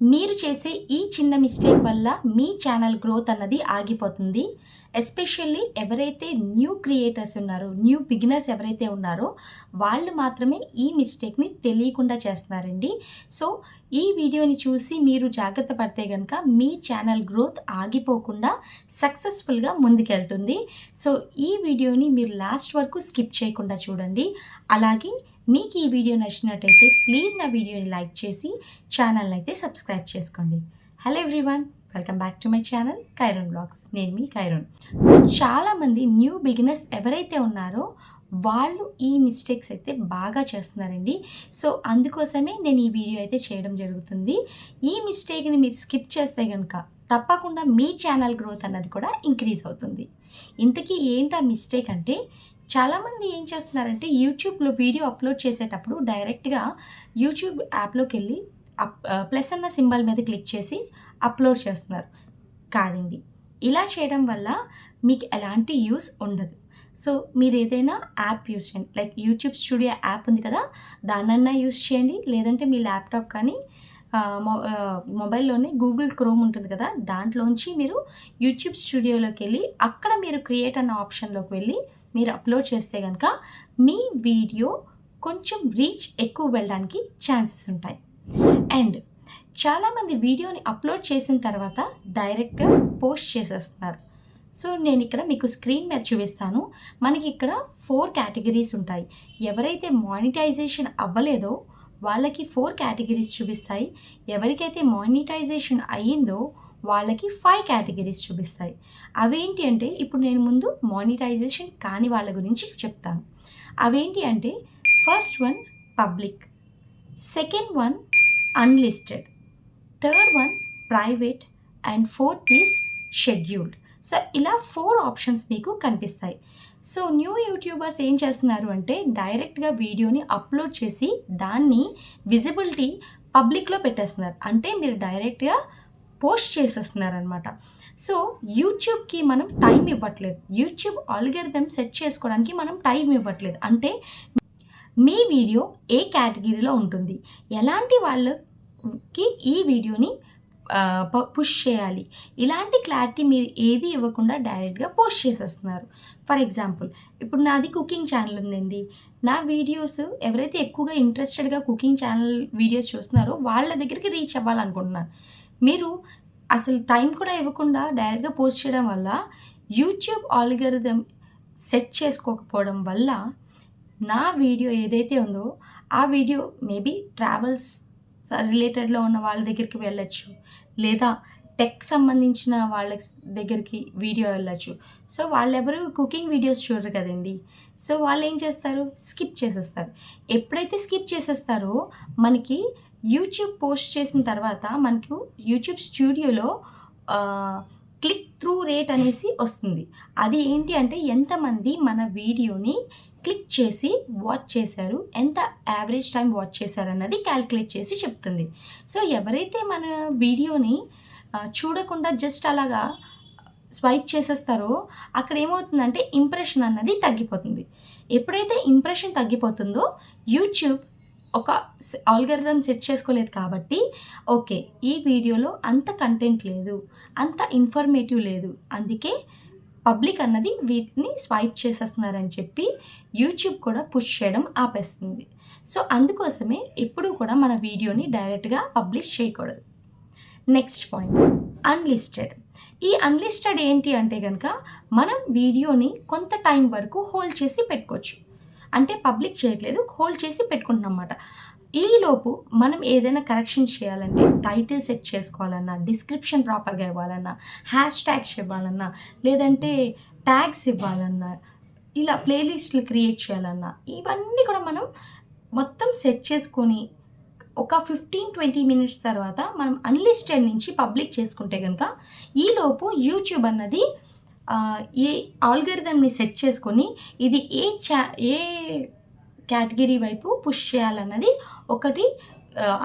మీరు చేసే ఈ చిన్న మిస్టేక్ వల్ల మీ ఛానల్ గ్రోత్ అన్నది ఆగిపోతుంది. ఎస్పెషల్లీ ఎవరైతే న్యూ క్రియేటర్స్ ఉన్నారో న్యూ బిగినర్స్ ఎవరైతే ఉన్నారో వాళ్ళు మాత్రమే ఈ మిస్టేక్ని తెలియకుండా చేస్తున్నారండి. సో ఈ వీడియోని చూసి మీరు జాగ్రత్త పడితే కనుక మీ ఛానల్ గ్రోత్ ఆగిపోకుండా సక్సెస్ఫుల్గా ముందుకెళ్తుంది. సో ఈ వీడియోని మీరు లాస్ట్ వరకు స్కిప్ చేయకుండా చూడండి. అలాగే మీకు ఈ వీడియో నచ్చినట్టయితే ప్లీజ్ నా వీడియోని లైక్ చేసి ఛానల్ని అయితే సబ్స్క్రైబ్ చేసుకోండి. Hello everyone welcome back to my channel కైరోన్ blogs నేను మీ కైరోన్ సో చాలామంది న్యూ బిగినర్స్ ఎవరైతే ఉన్నారో వాళ్ళు ఈ మిస్టేక్స్ అయితే బాగా చేస్తున్నారండి. సో అందుకోసమే నేను ఈ వీడియో అయితే చేయడం జరుగుతుంది. ఈ మిస్టేక్ని మీరు స్కిప్ చేస్తే కనుక తప్పకుండా మీ ఛానల్ గ్రోత్ అన్నది కూడా ఇంక్రీజ్ అవుతుంది. ఇంతకీ ఏంటా మిస్టేక్ అంటే చాలామంది ఏం చేస్తున్నారంటే యూట్యూబ్లో వీడియో అప్లోడ్ చేసేటప్పుడు డైరెక్ట్గా యూట్యూబ్ యాప్లోకి వెళ్ళి అప్ ప్లస్ అన్న సింబల్ మీద క్లిక్ చేసి అప్లోడ్ చేస్తున్నారు. కాదండి. ఇలా చేయడం వల్ల మీకు ఎలాంటి యూస్ ఉండదు. సో మీరు ఏదైనా యాప్ యూస్ చేయండి. లైక్ యూట్యూబ్ స్టూడియో యాప్ ఉంది కదా దాన్నన్నా యూస్ చేయండి. లేదంటే మీ ల్యాప్టాప్ కానీ మొ- మొబైల్లోనే గూగుల్ క్రోమ్ ఉంటుంది కదా దాంట్లోంచి మీరు యూట్యూబ్ స్టూడియోలోకి వెళ్ళి అక్కడ మీరు క్రియేట్ అన్న ఆప్షన్లోకి వెళ్ళి మీరు అప్లోడ్ చేస్తే కనుక మీ వీడియో కొంచెం రీచ్ ఎక్కువ వెళ్ళడానికి ఛాన్సెస్ ఉంటాయి. అండ్ చాలామంది వీడియోని అప్లోడ్ చేసిన తర్వాత డైరెక్ట్గా పోస్ట్ చేసేస్తున్నారు. సో నేను ఇక్కడ మీకు స్క్రీన్ మీద చూపిస్తాను. మనకి ఇక్కడ ఫోర్ కేటగిరీస్ ఉంటాయి. ఎవరైతే మానిటైజేషన్ అవ్వలేదో వాళ్ళకి ఫోర్ కేటగిరీస్ చూపిస్తాయి. ఎవరికైతే మానిటైజేషన్ అయ్యిందో వాళ్ళకి ఫైవ్ కేటగిరీస్ చూపిస్తాయి. అవేంటి అంటే ఇప్పుడు నేను ముందు మానిటైజేషన్ కాని వాళ్ళ గురించి చెప్తాను. అవేంటి అంటే first one public second one unlisted third one private and fourth is scheduled so ఇలా ఫోర్ ఆప్షన్స్ మీకు కనిపిస్తాయి. సో న్యూ యూట్యూబర్స్ ఏం చేస్తున్నారు అంటే డైరెక్ట్గా వీడియోని అప్లోడ్ చేసి దాన్ని విజిబిలిటీ పబ్లిక్లో పెట్టేస్తున్నారు. అంటే మీరు డైరెక్ట్గా పోస్ట్ చేసేస్తున్నారనమాట సో యూట్యూబ్కి మనం టైం ఇవ్వట్లేదు. యూట్యూబ్ ఆల్గరిథం సెట్ చేసుకోవడానికి మనం టైం ఇవ్వట్లేదు. అంటే మీ వీడియో ఏ కేటగిరీలో ఉంటుంది? ఎలాంటి వాళ్ళకి ఈ వీడియోని పుష్ చేయాలి? ఇలాంటి క్లారిటీ మీరు ఏది ఇవ్వకుండా డైరెక్ట్గా పోస్ట్ చేసేస్తున్నారు. ఫర్ ఎగ్జాంపుల్ ఇప్పుడు నాది కుకింగ్ ఛానల్ ఉందండి. నా వీడియోస్ ఎవరైతే ఎక్కువగా ఇంట్రెస్టెడ్గా కుకింగ్ ఛానల్ వీడియోస్ చూస్తున్నారో వాళ్ళ దగ్గరికి రీచ్ అవ్వాలనుకుంటున్నాను. మీరు అసలు టైం కూడా ఇవ్వకుండా డైరెక్ట్గా పోస్ట్ చేయడం వల్ల యూట్యూబ్ ఆల్గరిథం సెట్ చేసుకోకపోవడం వల్ల నా వీడియో ఏదైతే ఉందో ఆ వీడియో మేబీ ట్రావెల్స్ రిలేటెడ్లో ఉన్న వాళ్ళ దగ్గరికి వెళ్ళచ్చు. లేదా టెక్ సంబంధించిన వాళ్ళ దగ్గరికి వీడియో వెళ్ళొచ్చు. సో వాళ్ళెవరు కుకింగ్ వీడియోస్ చూడరు కదండి. సో వాళ్ళు ఏం చేస్తారు? స్కిప్ చేసేస్తారు. ఎప్పుడైతే స్కిప్ చేసేస్తారో మనకి యూట్యూబ్ పోస్ట్ చేసిన తర్వాత మనకు యూట్యూబ్ స్టూడియోలో క్లిక్ త్రూ రేట్ అనేసి వస్తుంది. అది ఏంటి అంటే ఎంతమంది మన వీడియోని క్లిక్ చేసి వాచ్ చేశారు ఎంత యావరేజ్ టైం వాచ్ చేశారు అన్నది క్యాల్కులేట్ చేసి చెప్తుంది. సో ఎవరైతే మన వీడియోని చూడకుండా జస్ట్ అలాగా స్వైప్ చేసేస్తారో అక్కడ ఏమవుతుందంటే ఇంప్రెషన్ అన్నది తగ్గిపోతుంది. ఎప్పుడైతే ఇంప్రెషన్ తగ్గిపోతుందో యూట్యూబ్ ఒక ఆల్గరిథం సెట్ చేసుకోలేదు కాబట్టి ఓకే ఈ వీడియోలో అంత కంటెంట్ లేదు అంత ఇన్ఫర్మేటివ్ లేదు అందుకే పబ్లిక్ అన్నది వీటిని స్వైప్ చేసేస్తున్నారని చెప్పి యూట్యూబ్ కూడా పుష్ చేయడం ఆపేస్తుంది. సో అందుకోసమే ఎప్పుడూ కూడా మన వీడియోని డైరెక్ట్గా పబ్లిష్ చేయకూడదు. నెక్స్ట్ పాయింట్ అన్లిస్టెడ్ ఈ అన్లిస్టెడ్ ఏంటి అంటే కనుక మనం వీడియోని కొంత టైం వరకు హోల్డ్ చేసి పెట్టుకోవచ్చు. అంటే పబ్లిక్ చేయట్లేదు హోల్డ్ చేసి పెట్టుకుంటున్నాం అన్నమాట ఈలోపు మనం ఏదైనా కరెక్షన్ చేయాలంటే టైటిల్ సెట్ చేసుకోవాలన్నా డిస్క్రిప్షన్ ప్రాపర్గా ఇవ్వాలన్నా హ్యాష్ ట్యాగ్స్ ఇవ్వాలన్నా లేదంటే ట్యాగ్స్ ఇవ్వాలన్నా ఇలా ప్లేలిస్ట్లు క్రియేట్ చేయాలన్నా ఇవన్నీ కూడా మనం మొత్తం సెట్ చేసుకొని ఒక ఫిఫ్టీన్ ట్వంటీ మినిట్స్ తర్వాత మనం అన్లిస్టెడ్ నుంచి పబ్లిక్ చేసుకుంటే కనుక ఈలోపు యూట్యూబ్ అన్నది ఏ ఆల్గరిథంని సెట్ చేసుకొని ఇది ఏ చా ఏ కేటగిరీ వైపు పుష్ చేయాలన్నది ఒకటి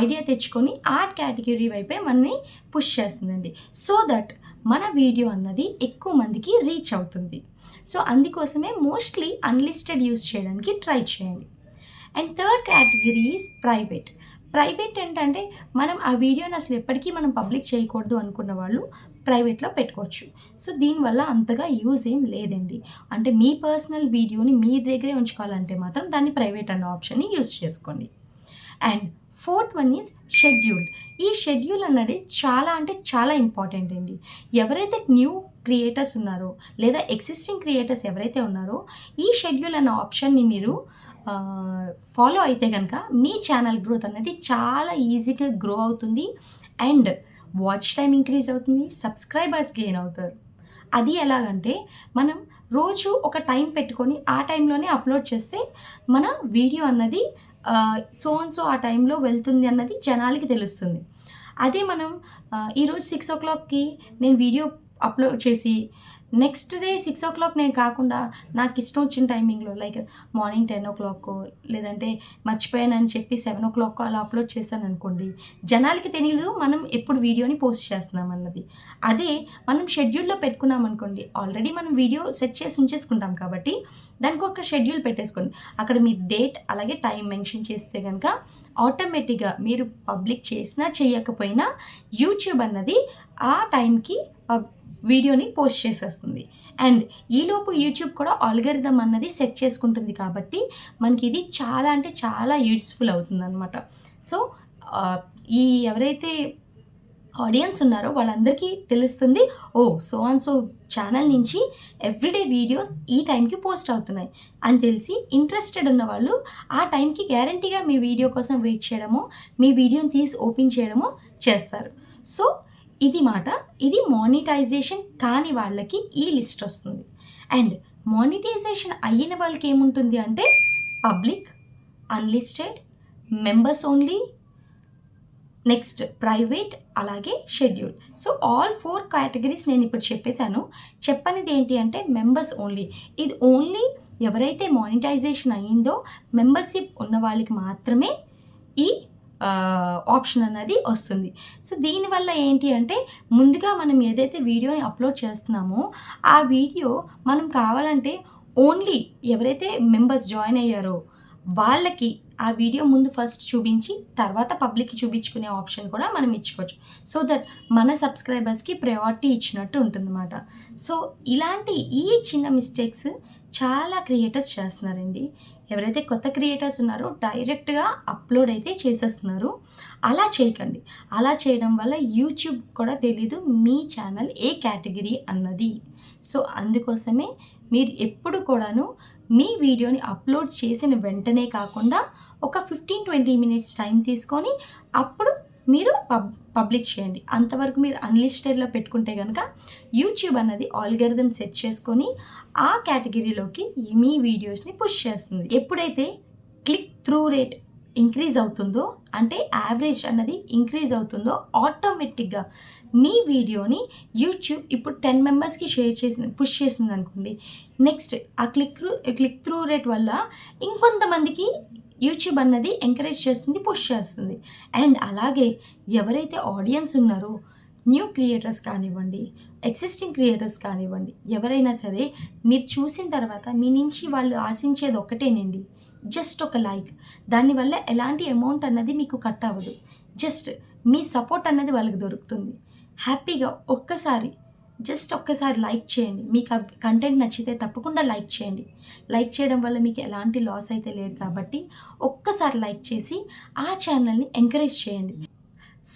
ఐడియా తెచ్చుకొని ఆ కేటగిరీ వైపే మనని పుష్ చేస్తుందండి. సో దట్ మన వీడియో అన్నది ఎక్కువ మందికి రీచ్ అవుతుంది. సో అందుకోసమే మోస్ట్లీ అన్లిస్టెడ్ యూస్ చేయడానికి ట్రై చేయండి. And third category is private private ఏంటంటే మనం ఆ వీడియోని అసలు ఎప్పటికీ మనం పబ్లిక్ చేయకూడదు అనుకున్న వాళ్ళు ప్రైవేట్లో పెట్టుకోవచ్చు. సో దీనివల్ల అంతగా యూజ్ ఏం లేదండి. అంటే మీ పర్సనల్ వీడియోని మీ దగ్గరే ఉంచుకోవాలంటే మాత్రం దాన్ని ప్రైవేట్ అన్న ఆప్షన్ని యూజ్ చేసుకోండి. And fourth one is schedule ఈ షెడ్యూల్ అన్నది చాలా అంటే చాలా ఇంపార్టెంట్ అండి. ఎవరైతే న్యూ క్రియేటర్స్ ఉన్నారో లేదా ఎగ్జిస్టింగ్ క్రియేటర్స్ ఎవరైతే ఉన్నారో ఈ షెడ్యూల్ అన్న ఆప్షన్ని మీరు ఫాలో అయితే కనుక మీ ఛానల్ గ్రోత్ అనేది చాలా ఈజీగా గ్రో అవుతుంది. అండ్ వాచ్ టైం ఇంక్రీజ్ అవుతుంది సబ్స్క్రైబర్స్ గెయిన్ అవుతారు. అది ఎలాగంటే మనం రోజు ఒక టైం పెట్టుకొని ఆ టైంలోనే అప్లోడ్ చేస్తే మన వీడియో అన్నది సో అండ్ సో ఆ టైంలో వెళ్తుంది అన్నది జనాలకి తెలుస్తుంది. అదే మనం ఈరోజు సిక్స్ ఓ క్లాక్కి నేను వీడియో అప్లోడ్ చేసి next day six o'clock నేను కాకుండా నాకు ఇష్టం వచ్చిన టైమింగ్లో like morning ten o'clock లేదంటే మర్చిపోయానని చెప్పి సెవెన్ ఓ క్లాక్ అలా అప్లోడ్ చేశాను అనుకోండి జనాలకి తెలియదు మనం ఎప్పుడు వీడియోని పోస్ట్ చేస్తున్నాం అన్నది. అదే మనం షెడ్యూల్లో పెట్టుకున్నాం అనుకోండి ఆల్రెడీ మనం వీడియో సెట్ చేసి ఉంచేసుకుంటాం కాబట్టి దానికి ఒక షెడ్యూల్ పెట్టేసుకోండి. అక్కడ మీ డేట్ అలాగే టైం మెన్షన్ చేస్తే కనుక ఆటోమేటిక్గా మీరు పబ్లిక్ చేసినా చేయకపోయినా యూట్యూబ్ అన్నది ఆ టైంకి వీడియోని పోస్ట్ చేసేస్తుంది. అండ్ ఈలోపు యూట్యూబ్ కూడా ఆల్గరిథం అన్నది సెట్ చేసుకుంటుంది కాబట్టి మనకి ఇది చాలా అంటే చాలా యూస్ఫుల్ అవుతుందన్నమాట. సో ఈ ఎవరైతే ఆడియన్స్ ఉన్నారో వాళ్ళందరికీ తెలుస్తుంది ఓ సో అండ్ సో ఛానల్ నుంచి ఎవ్రీడే వీడియోస్ ఈ టైంకి పోస్ట్ అవుతున్నాయి. అని తెలిసి ఇంట్రెస్టెడ్ ఉన్న వాళ్ళు ఆ టైంకి గ్యారంటీగా మీ వీడియో కోసం వెయిట్ చేయడమో మీ వీడియోని తీసి ఓపెన్ చేయడమో చేస్తారు. సో ఇది మాట ఇది మానిటైజేషన్ కాని వాళ్ళకి ఈ లిస్ట్ వస్తుంది. అండ్ మానిటైజేషన్ అయిన వాళ్ళకి ఏముంటుంది అంటే public unlisted members only next private అలాగే schedule so all four categories నేను ఇప్పుడు చెప్పేశాను. చెప్పనిది ఏంటి అంటే మెంబర్స్ ఓన్లీ ఇది ఓన్లీ ఎవరైతే మానిటైజేషన్ అయ్యిందో మెంబర్షిప్ ఉన్న వాళ్ళకి మాత్రమే ఈ ఆప్షన్ అనేది వస్తుంది. సో దీనివల్ల ఏంటి అంటే ముందుగా మనం ఏదైతే వీడియోని అప్లోడ్ చేస్తున్నామో ఆ వీడియో మనం కావాలంటే ఓన్లీ ఎవరైతే మెంబర్స్ జాయిన్ అయ్యారో వాళ్ళకి ఆ వీడియో ముందు ఫస్ట్ చూపించి తర్వాత పబ్లిక్కి చూపించుకునే ఆప్షన్ కూడా మనం ఇచ్చుకోవచ్చు. సో దట్ మన సబ్స్క్రైబర్స్కి ప్రయారిటీ ఇచ్చినట్టు ఉంటుందన్నమాట. సో ఇలాంటి ఈ చిన్న మిస్టేక్స్ చాలా క్రియేటర్స్ చేస్తున్నారండి. ఎవరైతే కొత్త క్రియేటర్స్ ఉన్నారో డైరెక్ట్గా అప్లోడ్ అయితే చేసేస్తున్నారు. అలా చేయకండి. అలా చేయడం వల్ల యూట్యూబ్ కూడా తెలీదు మీ ఛానల్ ఏ కేటగిరీ అన్నది. సో అందుకోసమే మీరు ఎప్పుడు కూడాను మీ వీడియోని అప్లోడ్ చేసిన వెంటనే కాకుండా ఒక ఫిఫ్టీన్ ట్వంటీ మినిట్స్ టైం తీసుకొని అప్పుడు మీరు పబ్ పబ్లిక్ చేయండి. అంతవరకు మీరు అన్లిస్టెడ్లో పెట్టుకుంటే కనుక యూట్యూబ్ అన్నది ఆల్గరిథం సెట్ చేసుకొని ఆ కేటగిరీలోకి మీ వీడియోస్ని పుష్ చేస్తుంది. ఎప్పుడైతే క్లిక్ త్రూ రేట్ ఇంక్రీజ్ అవుతుందో అంటే యావరేజ్ అన్నది ఇంక్రీజ్ అవుతుందో ఆటోమేటిక్గా మీ వీడియోని యూట్యూబ్ ఇప్పుడు టెన్ మెంబర్స్కి షేర్ చేసింది పుష్ చేసింది అనుకోండి నెక్స్ట్ ఆ క్లిక్ క్లిక్ త్రూ రేట్ వల్ల ఇంకొంతమందికి యూట్యూబ్ అన్నది ఎంకరేజ్ చేస్తుంది పుష్ చేస్తుంది. అండ్ అలాగే ఎవరైతే ఆడియన్స్ ఉన్నారో న్యూ క్రియేటర్స్ కానివ్వండి ఎగ్జిస్టింగ్ క్రియేటర్స్ కానివ్వండి ఎవరైనా సరే మీరు చూసిన తర్వాత మీ నుంచి వాళ్ళు ఆశించేది ఒక్కటేనండి. జస్ట్ ఒక లైక్ దానివల్ల ఎలాంటి అమౌంట్ అన్నది మీకు కట్ అవ్వదు. జస్ట్ మీ సపోర్ట్ అన్నది వాళ్ళకి దొరుకుతుంది. హ్యాపీగా ఒక్కసారి జస్ట్ ఒక్కసారి లైక్ చేయండి. మీకు ఆ కంటెంట్ నచ్చితే తప్పకుండా లైక్ చేయండి. లైక్ చేయడం వల్ల మీకు ఎలాంటి లాస్ అయితే లేదు కాబట్టి ఒక్కసారి లైక్ చేసి ఆ ఛానల్ని ఎంకరేజ్ చేయండి.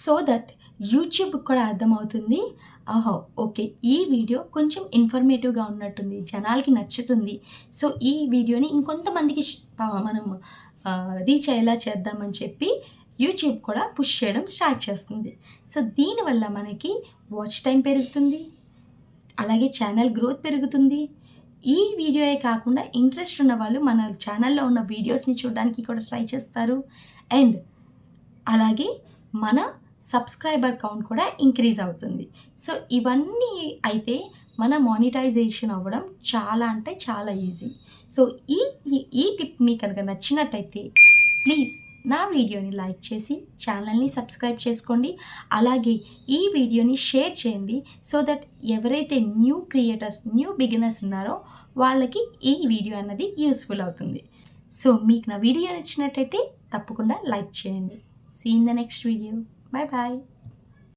సో దట్ యూట్యూబ్ కూడా అర్థమవుతుంది. ఆహో ఓకే ఈ వీడియో కొంచెం ఇన్ఫర్మేటివ్గా ఉన్నట్టుంది. జనాలకి నచ్చుతుంది. సో ఈ వీడియోని ఇంకొంతమందికి మనం రీచ్ అయ్యేలా చేద్దామని చెప్పి యూట్యూబ్ కూడా పుష్ చేయడం స్టార్ట్ చేస్తుంది. సో దీనివల్ల మనకి వాచ్ టైం పెరుగుతుంది. అలాగే ఛానల్ గ్రోత్ పెరుగుతుంది. ఈ వీడియోయే కాకుండా ఇంట్రెస్ట్ ఉన్న వాళ్ళు మన ఛానల్లో ఉన్న వీడియోస్ని చూడడానికి కూడా ట్రై చేస్తారు. అండ్ అలాగే మన సబ్స్క్రైబర్ కౌంట్ కూడా ఇంక్రీజ్ అవుతుంది. సో ఇవన్నీ అయితే మన మానిటైజేషన్ అవ్వడం చాలా అంటే చాలా ఈజీ సో ఈ ఈ- టిప్ మీకు కనుక నచ్చినట్టయితే ప్లీజ్ నా వీడియోని లైక్ చేసి ఛానల్ని సబ్స్క్రైబ్ చేసుకోండి. అలాగే ఈ వీడియోని షేర్ చేయండి సో దట్ ఎవరైతే న్యూ క్రియేటర్స్ న్యూ బిగినర్స్ ఉన్నారో వాళ్ళకి ఈ వీడియో అన్నది యూస్ఫుల్ అవుతుంది. సో మీకు నా వీడియో నచ్చినట్టయితే తప్పకుండా లైక్ చేయండి. See in the next video bye bye